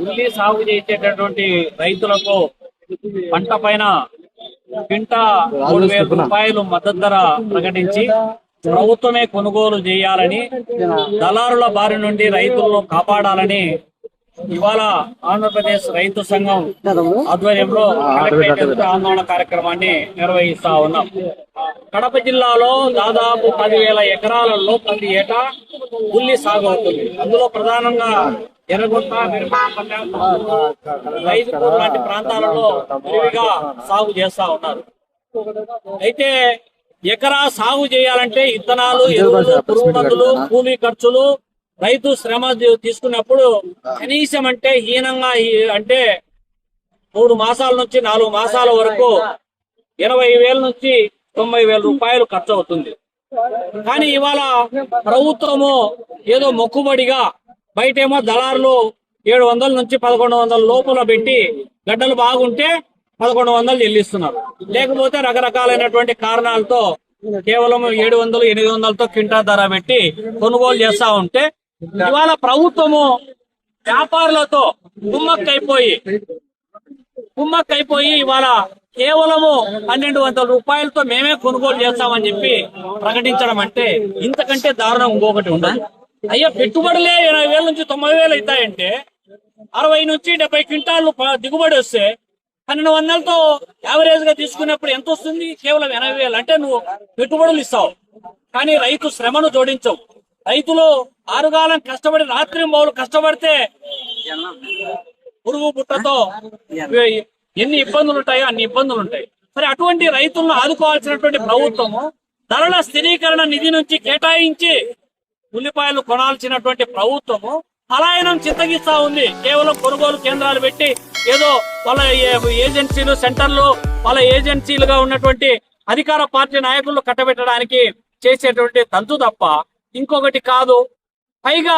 ఉల్లి సాగు చేసేటటువంటి రైతులకు పంట పైన క్వింటా మూడు వేల రూపాయలు మద్దతు ధర ప్రకటించి ప్రభుత్వమే కొనుగోలు చేయాలని దళారుల బారి నుండి రైతులను కాపాడాలని ఇవాళ ఆంధ్రప్రదేశ్ రైతు సంఘం ఆధ్వర్యంలో ఆందోళన కార్యక్రమాన్ని నిర్వహిస్తా ఉన్నాం. కడప జిల్లాలో దాదాపు పదివేల ఎకరాలలో ప్రతి ఏటా ఉల్లి సాగు అవుతుంది. అందులో ప్రధానంగా ఎర్రగుంట మిరపపల్లె, రైతుపూర్ లాంటి ప్రాంతాలలో విరివిగా సాగు చేస్తా ఉన్నారు అయితే ఎకరా సాగు చేయాలంటే ఇత్తనాలు ఎరువులు పురుగు మందులు కూలీ ఖర్చులు రైతు శ్రమ తీసుకున్నప్పుడు కనీసం అంటే హీనంగా అంటే మూడు మాసాల నుంచి నాలుగు మాసాల వరకు ఇరవై వేల నుంచి తొంభై వేల రూపాయలు ఖర్చు అవుతుంది. కానీ ఇవాళ ప్రభుత్వము ఏదో మొక్కుబడిగా బయటేమో దళారులు ఏడు వందల నుంచి పదకొండు వందల లోపల పెట్టి గడ్డలు బాగుంటే పదకొండు వందలు చెల్లిస్తున్నారు. లేకపోతే రకరకాలైనటువంటి కారణాలతో కేవలం ఏడు వందలు ఎనిమిది వందలతో క్వింటా ధర పెట్టి కొనుగోలు చేస్తా ఉంటే ఇవాళ ప్రభుత్వము వ్యాపారులతో కుమ్మక్కైపోయి కుమ్మక్కైపోయి ఇవాళ కేవలము పన్నెండు వందల రూపాయలతో మేమే కొనుగోలు చేస్తామని చెప్పి ప్రకటించడం అంటే ఇంతకంటే దారుణం ఇంకొకటి ఉండదు అయ్యా పెట్టుబడులే ఇరవై వేల నుంచి తొంభై వేలు అవుతాయంటే అరవై నుంచి డెబ్బై క్వింటాలు దిగుబడి వస్తే పన్నెండు వందలతో యావరేజ్గా తీసుకున్నప్పుడు ఎంత వస్తుంది? కేవలం ఎనభై వేలు. అంటే నువ్వు పెట్టుబడులు ఇస్తావు. కానీ రైతు శ్రమను జోడించవు. రైతులు ఆరుగాలం కష్టపడి రాత్రి మౌలు కష్టపడితే పురుగు పుట్టతో ఎన్ని ఇబ్బందులు ఉంటాయో అన్ని ఇబ్బందులు ఉంటాయి. సరే అటువంటి రైతులను ఆదుకోవాల్సినటువంటి ప్రభుత్వము ధరల స్థిరీకరణ నిధి నుంచి కేటాయించి ఉల్లిపాయలు కొనాల్సినటువంటి ప్రభుత్వము పలాయనం చిత్తగిస్తా ఉంది. కేవలం కొనుగోలు కేంద్రాలు పెట్టి ఏదో వాళ్ళ ఏ- ఏజెన్సీలు సెంటర్లు వాళ్ళ ఏజెన్సీలుగా ఉన్నటువంటి అధికార పార్టీ నాయకులు కట్టబెట్టడానికి చేసేటువంటి తంతు తప్ప ఇంకొకటి కాదు. పైగా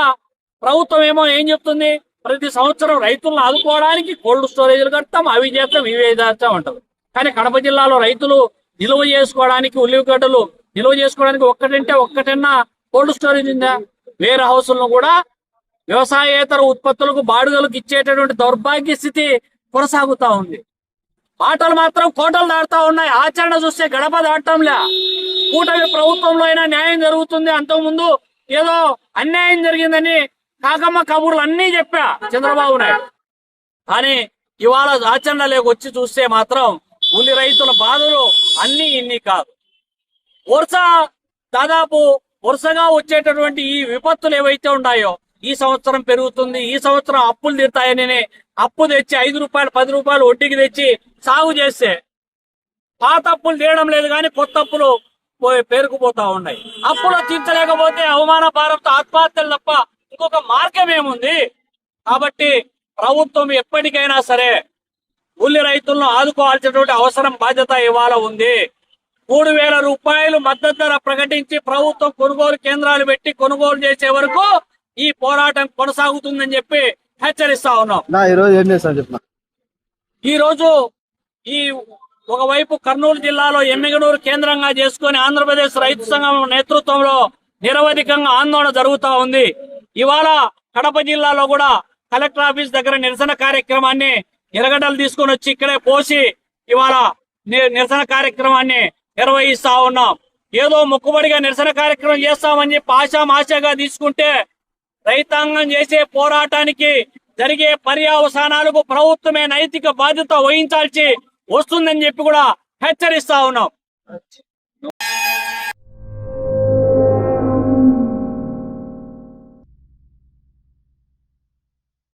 ప్రభుత్వం ఏమో ఏం చెప్తుంది? ప్రతి సంవత్సరం రైతులను ఆదుకోవడానికి కోల్డ్ స్టోరేజ్లు కడతాం అవి చేస్తాం ఇవి చేస్తాం అంటారు కానీ కడప జిల్లాలో రైతులు నిల్వ చేసుకోవడానికి ఉల్లిగడ్డలు నిల్వ చేసుకోవడానికి ఒక్కటంటే ఒక్కటన్నా కోల్డ్ స్టోరేజ్ ఉందా వేరే లో కూడా వ్యవసాయేతర ఉత్పత్తులకు బాడుగలకు ఇచ్చేటటువంటి దౌర్భాగ్య స్థితి కొనసాగుతా ఉంది. మాటలు మాత్రం కోటలు దాటుతా ఉన్నాయి. ఆచరణ చూస్తే గడప దాటంలే కూటమి ప్రభుత్వంలో అయినా న్యాయం జరుగుతుంది. అంతకుముందు ఏదో అన్యాయం జరిగిందని కాకమ్మ కబుర్లు అన్నీ చెప్పా చంద్రబాబు నాయుడు. కానీ ఇవాళ ఆచరణ వచ్చి చూస్తే మాత్రం ఉల్లి రైతుల బాధలు అన్ని ఇన్ని కాదు. వరుస దాదాపు వరుసగా వచ్చేటటువంటి ఈ విపత్తులు ఏవైతే ఉన్నాయో ఈ సంవత్సరం పెరుగుతుంది ఈ సంవత్సరం అప్పులు తీరుతాయని అప్పు తెచ్చి ఐదు రూపాయలు పది రూపాయలు వడ్డీకి తెచ్చి సాగు చేస్తే పాత అప్పులు తీయడం లేదు కానీ కొత్త అప్పులు పేరుకుపోతా ఉన్నాయి. అప్పులు తీర్చలేకపోతే అవమాన భారంతో ఆత్మహత్యలు తప్ప ఇంకొక మార్గం ఏముంది? కాబట్టి ప్రభుత్వం ఎప్పటికైనా సరే ఉల్లి రైతులను ఆదుకోవాల్సినటువంటి అవసరం బాధ్యత ఇవాళ ఉంది. మూడు వేల రూపాయలు మద్దతు ధర ప్రకటించి ప్రభుత్వం కొనుగోలు కేంద్రాలు పెట్టి కొనుగోలు చేసే వరకు ఈ పోరాటం కొనసాగుతుందని చెప్పి హెచ్చరిస్తా ఉన్నాం. ఈ రోజు ఏం చేస్తాను చెప్పిన ఈ రోజు ఈ ఒకవైపు కర్నూలు జిల్లాలో ఎమ్మిగనూరు కేంద్రంగా చేసుకుని ఆంధ్రప్రదేశ్ రైతు సంఘం నేతృత్వంలో నిరవధికంగా ఆందోళన జరుగుతా ఉంది. ఇవాళ కడప జిల్లాలో కూడా కలెక్టర్ ఆఫీస్ దగ్గర నిరసన కార్యక్రమాన్ని ఎరగడలు తీసుకొని వచ్చి ఇక్కడే పోసి ఇవాళ నిరసన కార్యక్రమాన్ని నిర్వహిస్తా ఉన్నాం. ఏదో మొక్కుబడిగా నిరసన కార్యక్రమం చేస్తామని చెప్పి ఆశామాషగా తీసుకుంటే రైతాంగం చేసే పోరాటానికి జరిగే పర్యావసానాలకు ప్రభుత్వమే నైతిక బాధ్యత వహించాల్సి వస్తుందని చెప్పి కూడా హెచ్చరిస్తా ఉన్నాం.